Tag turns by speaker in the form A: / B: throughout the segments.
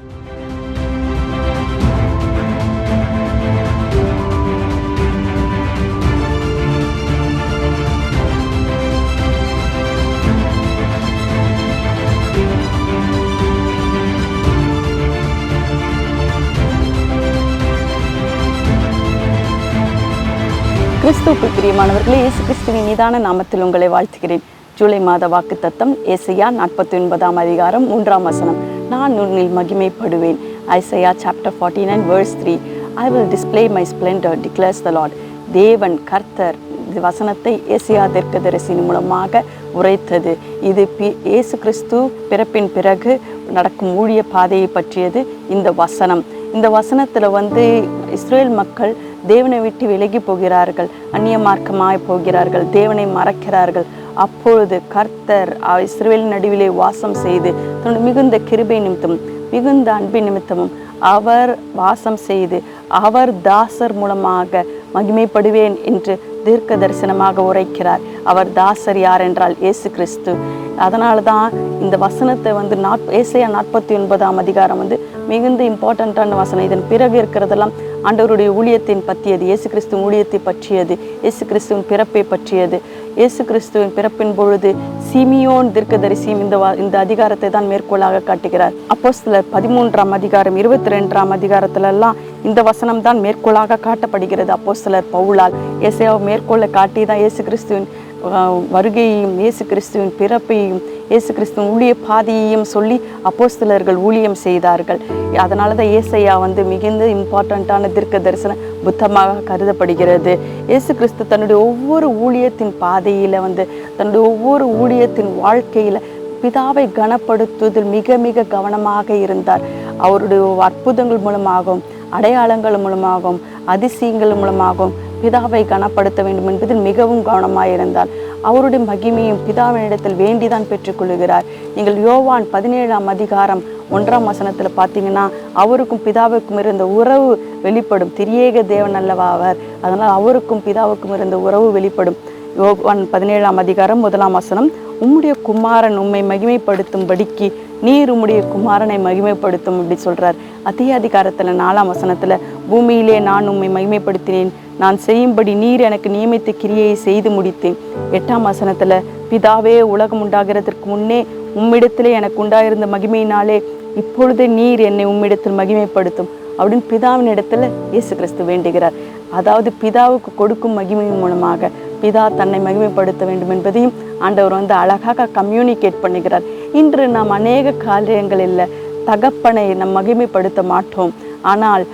A: கிறிஸ்துவுக்கு பிரியமானவர்களே இயேசு கிறிஸ்துவின் மீதான நாமத்தில் உங்களை வாழ்த்துகிறேன். ஜூலை மாத வாக்கு தத்தம் ஏசையா நாற்பத்தி ஒன்பதாம் அதிகாரம் மூன்றாம் வசனம். நான் உன்னில் மகிமைப்படுவேன். Isaiah chapter forty nine verse three I will display my splendour declares the Lord தேவன் கர்த்தர் வசனத்தை ஏசியா தீர்க்கதரிசின் மூலமாக உரைத்தது. இது பி இயேசு கிறிஸ்து பிறப்பின் பிறகு நடக்கும் ஊழிய பாதையை பற்றியது இந்த வசனம். இந்த வசனத்தில் வந்து இஸ்ரேல் மக்கள் தேவனை விட்டு விலகி போகிறார்கள் அந்நிய மார்க்கமாய் போகிறார்கள் தேவனை மறக்கிறார்கள். அப்பொழுது கர்த்தர் இஸ்ரேல் நடுவிலே வாசம் செய்து தன்னுடைய மிகுந்த கிருபை நிமித்தமும் மிகுந்த அன்பின் நிமித்தமும் அவர் வாசம் செய்து அவர் தாசர் மூலமாக மகிமைப்படுவேன் என்று தீர்க்க தரிசனமாக உரைக்கிறார். அவர் தாசர் யார் என்றால் இயேசு கிறிஸ்து. அதனால தான் இந்த வசனத்தை வந்து நாட் ஏசையா நாற்பத்தி ஒன்பதாம் அதிகாரம் வந்து மிகுந்த இம்பார்ட்டண்ட்டான வசனம். இதன் பிறகு இருக்கிறதெல்லாம் ஆண்டவருடைய ஊழியத்தின் பற்றியது இயேசு கிறிஸ்துவின் ஊழியத்தை பற்றியது இயேசு கிறிஸ்துவின் பிறப்பை பற்றியது. இயேசு கிறிஸ்துவின் பிறப்பின் பொழுது சிமியோன் தீர்க்கதரிசியும் இந்த இந்த அதிகாரத்தை தான் மேற்கோளாக காட்டுகிறார். அப்போ சிலர் பதிமூன்றாம் அதிகாரம் இருபத்தி ரெண்டாம் அதிகாரத்திலெல்லாம் இந்த வசனம் தான் மேற்கோளாக காட்டப்படுகிறது. அப்போ சிலர் பவுலால் இயேசையாவை மேற்கோளை காட்டி தான் இயேசு கிறிஸ்துவின் வருகையையும் இயேசு கிறிஸ்துவின் பிறப்பையும் இயேசு கிறிஸ்துவின் ஊழிய பாதையையும் சொல்லி அப்போஸ்தலர்கள் ஊழியம் செய்தார்கள். அதனால தான் ஏசையா வந்து மிகுந்த இம்பார்ட்டண்ட்டான தீர்க்க தரிசன புத்தமாக கருதப்படுகிறது. இயேசு கிறிஸ்து தன்னுடைய ஒவ்வொரு ஊழியத்தின் பாதையில் வந்து தன்னுடைய ஒவ்வொரு ஊழியத்தின் வாழ்க்கையில் பிதாவை கனப்படுத்துவதில் மிக மிக கவனமாக இருந்தார். அவருடைய அற்புதங்கள் மூலமாகவும் அடையாளங்கள் மூலமாகவும் அதிசயங்கள் மூலமாகவும் பிதாவை கனப்படுத்த வேண்டும் என்பதில் மிகவும் கவனமாயிருந்தார் அவருடைய மகிமையும் பிதாவினிடத்தில் வேண்டிதான் பெற்றுக்கொள்கிறார். நீங்கள் யோவான் பதினேழாம் அதிகாரம் ஒன்றாம் வசனத்தில் பார்த்தீங்கன்னா அவருக்கும் பிதாவுக்கும் இருந்த உறவு வெளிப்படும். திரியேக தேவன் அல்லவா அவர்? அதனால் அவருக்கும் பிதாவுக்கும் இருந்த உறவு வெளிப்படும். யோவான் பதினேழாம் அதிகாரம் முதலாம் வசனம் உம்முடைய குமாரன் உம்மை மகிமைப்படுத்தும்படிக்கு நீர் உம்முடைய குமாரனை மகிமைப்படுத்தும் அப்படி சொல்றார். அதே அதிகாரத்துல நாலாம் வசனத்துல பூமியிலே நான் உம்மை மகிமைப்படுத்தினேன். நான் செய்யும்படி நீர் எனக்கு நியமித்த கிரியையை செய்து முடித்தேன். எட்டாம் வசனத்துல பிதாவே உலகம் உண்டாகிறதற்கு முன்னே உம்மிடத்திலே எனக்கு உண்டாயிருந்த மகிமையினாலே இப்பொழுது நீர் என்னை உம்மிடத்தில் மகிமைப்படுத்தும். அப்படின்னு பிதாவின் இடத்துல இயேசு கிறிஸ்து வேண்டுகிறார். அதாவது பிதாவுக்கு கொடுக்கும் மகிமையின் மூலமாக பிதா தன்னை மகிமைப்படுத்த வேண்டும் என்பதையும் ஆண்டவர் வந்து அழகாக கம்யூனிகேட் பண்ணுகிறார். இன்று நாம் அநேக காரியங்களில் தகப்பனை நம் மகிமைப்படுத்த மாட்டோம். ஆனால்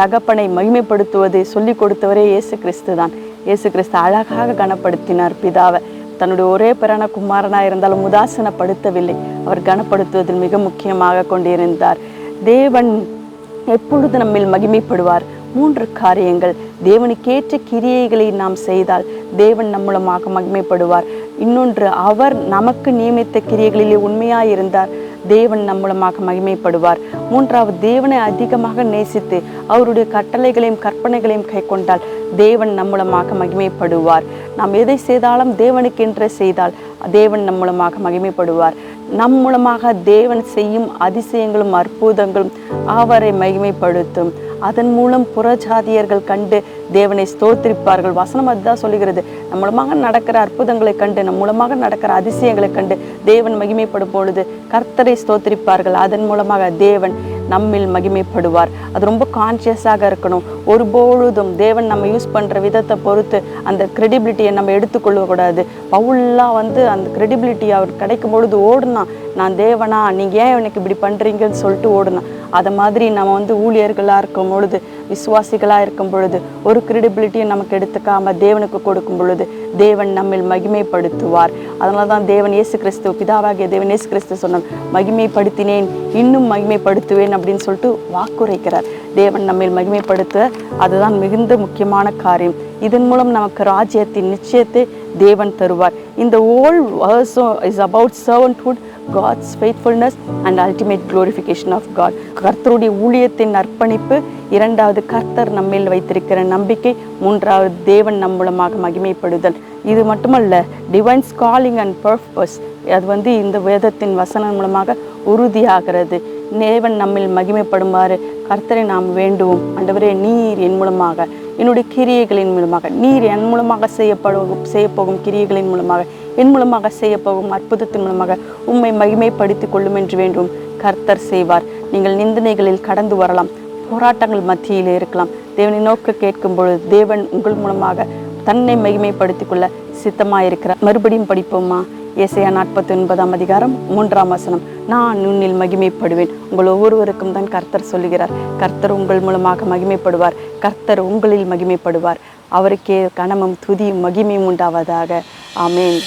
A: தகப்பனை மகிமைப்படுத்துவதை சொல்லி கொடுத்தவரே இயேசு கிறிஸ்து தான். இயேசு கிறிஸ்து அழகாக கனப்படுத்தினார் பிதாவை. தன்னுடைய ஒரே பிறன குமாரனாக இருந்தாலும் உதாசனப்படுத்தவில்லை. அவர் கனப்படுத்துவதில் மிக முக்கியமாக கொண்டிருந்தார். தேவன் எப்பொழுது நம்மில் மகிமைப்படுவார்? மூன்று காரியங்கள். தேவனுக்கேற்ற கிரியைகளை நாம் செய்தால் தேவன் நம் மூலமாக மகிமைப்படுவார். இன்னொன்று அவர் நமக்கு நியமித்த கிரியைகளிலே உண்மையாயிருந்தார். தேவன் நம் மூலமாக மகிமைப்படுவார். மூன்றாவது தேவனை அதிகமாக நேசித்து அவருடைய கட்டளைகளையும் கற்பனைகளையும் கைக்கொண்டால் தேவன் நம் மூலமாக மகிமைப்படுவார். நாம் எதை செய்தாலும் தேவனுக்கென்று செய்தால் தேவன் நம் மூலமாக மகிமைப்படுவார். நம் மூலமாக தேவன் செய்யும் அதிசயங்களும் அற்புதங்களும் அவரை மகிமைப்படுத்தும். அதன் மூலம் புறஜாதியர்கள் கண்டு தேவனை ஸ்தோத்திரிப்பார்கள். வசனம் அதுதான் சொல்லுகிறது. நம் மூலமாக நடக்கிற அற்புதங்களை கண்டு நம் மூலமாக நடக்கிற அதிசயங்களை கண்டு தேவன் மகிமைப்படும் பொழுது கர்த்தரை ஸ்தோத்திரிப்பார்கள். அதன் மூலமாக தேவன் நம்மில் மகிமைப்படுவார். அது ரொம்ப கான்சியஸாக இருக்கணும். ஒருபொழுதும் தேவன் நம்ம யூஸ் பண்ணுற விதத்தை பொறுத்து அந்த கிரெடிபிலிட்டியை நம்ம எடுத்துக்கொள்ளக்கூடாது பவுல்லாம் வந்து அந்த கிரெடிபிலிட்டி அவர் கிடைக்கும் பொழுது ஓடுனா நான் தேவனா நீங்கள் ஏன் எனக்கு இப்படி பண்ணுறீங்கன்னு சொல்லிட்டு ஓடுனா அதை மாதிரி நம்ம வந்து ஊழியர்களாக இருக்கும் பொழுது விசுவாசிகளாக இருக்கும் பொழுது ஒரு கிரெடிபிலிட்டியை நமக்கு எடுத்துக்காம தேவனுக்கு கொடுக்கும் பொழுது தேவன் நம்மில் மகிமைப்படுத்துவார். அதனால தான் தேவன் இயேசு கிறிஸ்து பிதாவாகிய தேவன் இயேசு கிறிஸ்து சொன்னார் மகிமைப்படுத்தினேன் இன்னும் மகிமைப்படுத்துவேன் அப்படின்னு சொல்லிட்டு வாக்குரைக்கிறார். தேவன் நம்மில் மகிமைப்படுத்த அதுதான் மிகுந்த முக்கியமான காரியம். இதன் மூலம் நமக்கு ராஜ்யத்தின் நிச்சயத்தை தேவன் தருவார். இந்த all is about servanthood God's faithfulness and ultimate glorification of God கர்த்தருடைய ஊழியத்தின் அர்ப்பணிப்பு இரண்டாவது கர்த்தர் நம்மில் வைத்திருக்கிற நம்பிக்கை மூன்றாவது தேவன் நம் மூலமாக மகிமைப்படுதல். இது மட்டுமல்ல டிவைன்ஸ் காலிங் அண்ட் பர்பஸ் அது வந்து இந்த வேதத்தின் வசனம் மூலமாக உறுதியாகிறது. தேவன் நம்மில் மகிமைப்படுமாறு கர்த்தரை நாம் வேண்டுவோம். ஆண்டவரே நீர் என் மூலமாக என்னுடைய கிரியைகளின் மூலமாக நீர் என் மூலமாக செய்யப்படும் செய்யப்போகும் கிரியைகளின் மூலமாக என் மூலமாக செய்யப்போகும் அற்புதத்தின் மூலமாக உம்மை மகிமைப்படுத்திக் கொள்ளும் என்று வேண்டும். கர்த்தர் செய்வார். நீங்கள் நிந்தனைகளில் கடந்து வரலாம். போராட்டங்கள் மத்தியிலே இருக்கலாம். தேவனை நோக்க கேட்கும் பொழுது தேவன் உங்கள் மூலமாக தன்னை மகிமைப்படுத்திக் கொள்ள சித்தமாயிருக்கிறார் மறுபடியும் படிப்போமா ஏசையா நாற்பத்தி ஒன்பதாம் அதிகாரம் மூன்றாம் வசனம். நான் உன்னில் மகிமைப்படுவேன். உங்கள் ஒவ்வொருவருக்கும் தான் கர்த்தர் சொல்லுகிறார். கர்த்தர் உங்கள் மூலமாக மகிமைப்படுவார். கர்த்தர் உங்களில் மகிமைப்படுவார். அவருக்கே கனமும் துதியும் மகிமையும் உண்டாவதாக. ஆமேன்.